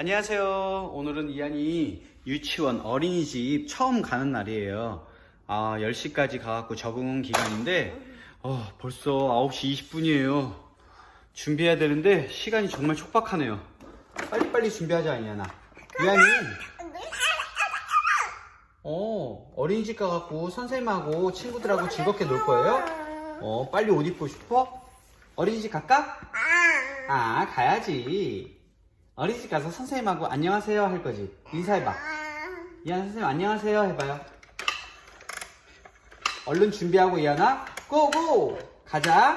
안녕하세요. 오늘은 이한이 유치원 어린이집 처음 가는 날이에요. 아, 10시까지 가갖고 적응 기간인데, 어, 벌써 9시 20분이에요. 준비해야 되는데, 시간이 정말 촉박하네요. 빨리빨리 준비하자, 이한아. 이한이. 어, 어린이집 가갖고 선생님하고 친구들하고 즐겁게 놀 거예요? 어, 빨리 옷 입고 싶어? 어린이집 갈까? 아, 가야지. 어린이집 가서 선생님하고 안녕하세요 할 거지. 인사해봐. 이한 선생님 안녕하세요 해봐요. 얼른 준비하고 이한아, 고고! 가자.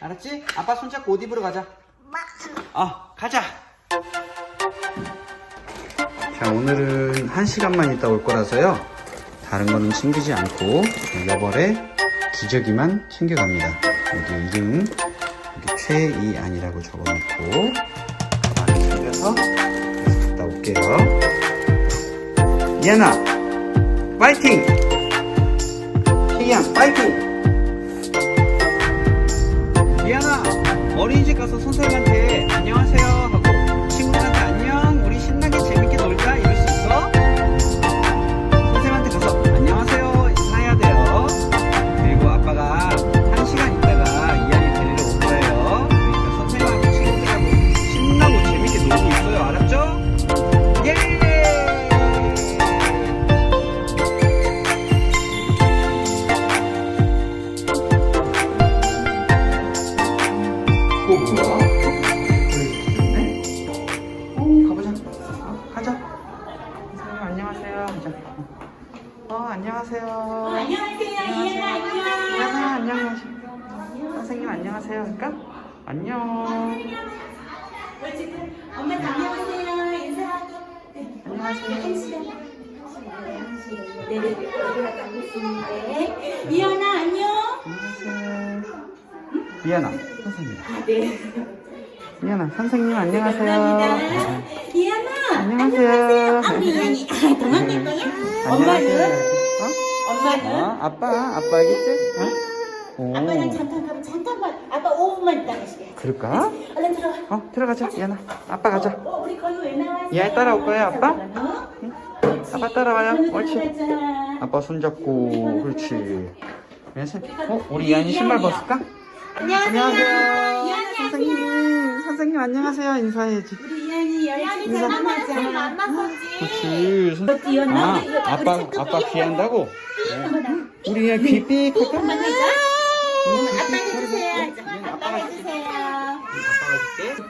알았지? 아빠 손잡고 옷 입으러 가자. 어, 가자. 자, 오늘은 한 시간만 있다 올 거라서요. 다른 거는 챙기지 않고 여벌에 기저귀만 챙겨갑니다. 여기 이름 여기 최이안이라고 적어놓고 챙겨서 갔다 올게요. 이안아, 파이팅! 최이안, 파이팅! 이안아, 어린이집 가서 선생님한테 안녕하세요 선생님 안녕하세요. 할까? 안녕. 엄마 다녀오세요. 인사하고. 네. 안녕하세요. 한 시간. 네, 네, 네. 이현아 안녕. 안녕하세요. 이하나 선생님. 아, 네. 이하나 선생님 안녕하세요. 감사합니다. 이현아. 안녕하세요. 아, 이현이. 아, 도망갈 거야? 안녕하세요. 엄마는? 어? 엄마는? 어? 아빠 아빠겠지? 어? 오. 아빠는 잠깐 가면 잠 깐만. 아빠 5분만 있다 가시게. 그럴까? 얼른 들어가. 어 들어가자 이하나. 아빠 가자. 어, 우리 거기 왜 나왔어? 이하나 따라올 거예요, 아빠? 어? 아빠 따라와요. 그렇지. 옳지. 아빠 손잡고 그렇지. 그래서 어 우리 이한이 신발 벗을까? 안녕하세요. 선생님 선생님 안녕하세요 인사해야지. 우리 이한이 열심히 인사. 만나서지. 그렇지. 아 아빠 아빠 귀한다고? 어. 우리 이한 귀 삑 할까?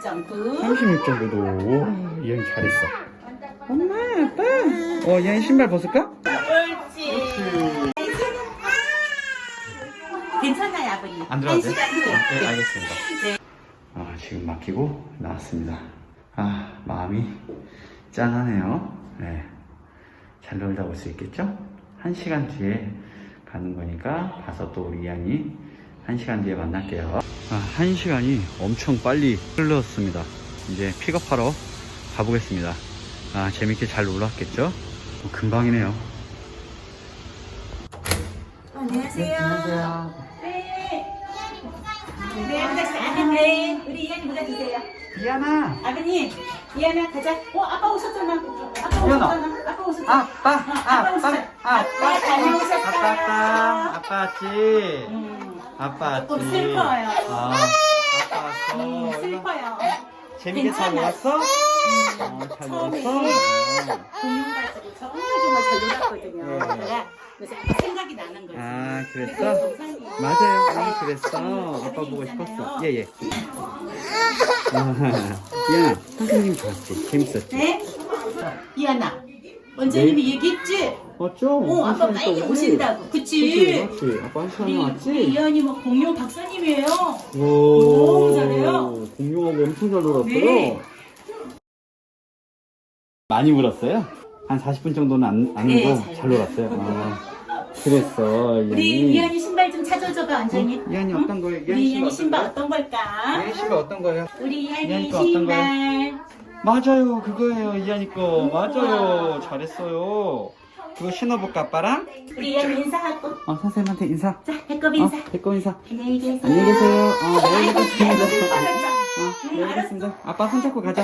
36.9 36.9도 이현이 잘했어 엄마 아빠 어 이현이 신발 벗을까? 옳지 괜찮아요 아버님 안 들어가도 돼? 네 알겠습니다 네. 아 지금 맡기고 나왔습니다 아 마음이 짠하네요 네. 잘 놀다 올 수 있겠죠? 한 시간 뒤에 가는 거니까 가서 또 우리 이현이 한 시간 뒤에 만날게요. 아, 한 시간이 엄청 빨리 흘렀습니다. 이제 픽업하러 가보겠습니다. 아, 재밌게 잘 놀았겠죠? 어, 금방이네요. 안녕하세요. 안녕하세요. 네. 네, 아가씨. 아, 네. 우리 이한이 모자 주세요. 이한아! 아버님, 이한아 가자. 어, 아빠 오셨잖아. 아빠. 오셨잖아. 아빠 오셨잖아. 아빠! 아빠! 오셨잖아. 아빠! 아빠 다녀오셨어요. 아빠 왔다! 아빠 왔지? 음, 아빠 왔지? 조금 슬퍼요. 아, 아빠 왔어. 음, 슬퍼요. 재밌게 잘. 놀았어? 어, 잘 처음에 놀았어? 어. 공룡 가지고 정말 정말 잘 놀았거든요. 네. 그래서 생각이 나는 거지. 아, 그래서 그랬어? 정상이에요. 맞아요. 아, 그랬어. 아빠 보고 싶었어. 예, 예. 야, 선생님 좋았지? 재밌었지? 네? 이하나, 원장님이 얘기했지? 맞죠? 어, 아빠 한 시간 빨리 있다? 오신다고. 그치? 맞지? 아빠 한 시간 우리, 왔지? 이하니 뭐 공룡 박사님이에요. 오, 너무 잘해요. 공룡하고 엄청 잘 놀았어요. 네. 많이 울었어요? 한 40분 정도는 안, 안 네, 울고 잘 잘 놀았어요. 아, 그랬어, 우리 이한이. 이하니 신발 좀 찾아줘봐, 원장님. 이한이 응? 어떤 거예요? 우리 이하니 신발? 어떤 걸까? 이한이 신발 어떤 거예요? 우리 이하니 이하니 거 어떤 신발. 맞아요, 그거예요, 이한이 거. 맞아요, 잘했어요. 그거 신어볼까, 아빠랑? 우리 이하니 인사하고. 어, 선생님한테 인사. 자, 배꼽 어, 인사. 배꼽 인사. 안녕히 계세요. 안녕히 계세요. 어, 내일 뵙겠습니다. 슬퍼졌다. 어, 내일 뵙겠습니다. 아빠 손잡고 가자.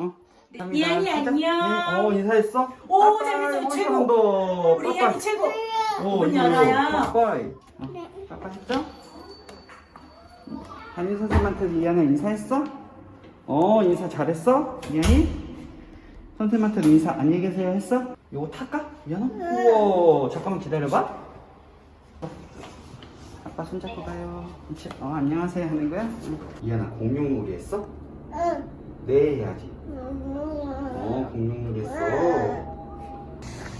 응, 아빠 이한이 안녕. 어 인사했어? 오, 잘했어, 한 최고. 우리. 이한이 최고. 오, 문 열어요. 빠빠이. 어, 빠빠이 했죠? 담임 선생님한테 이한이 인사했어? 어 인사 잘했어? 이한이? 선생님한테 인사 안녕히 계세요 했어? 요거 탈까? 이한아? 우와 잠깐만 기다려봐 아빠 손잡고 가요 그치? 어 안녕하세요 하는 거야? 응. 이한아 공룡놀이 했어? 네 해야지 어 공룡놀이 했어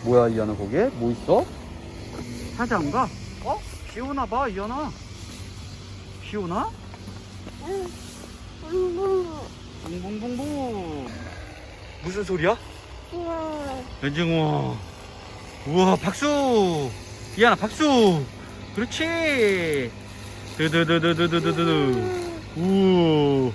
뭐야 이한아 거기에? 뭐 있어? 사자 안 가? 어? 비 오나 봐 이한아 비 오나? 붕붕붕붕. 무슨 소리야? 연정아 우와 박수! 이한아 박수! 그렇지! 드드드드드드드드 우와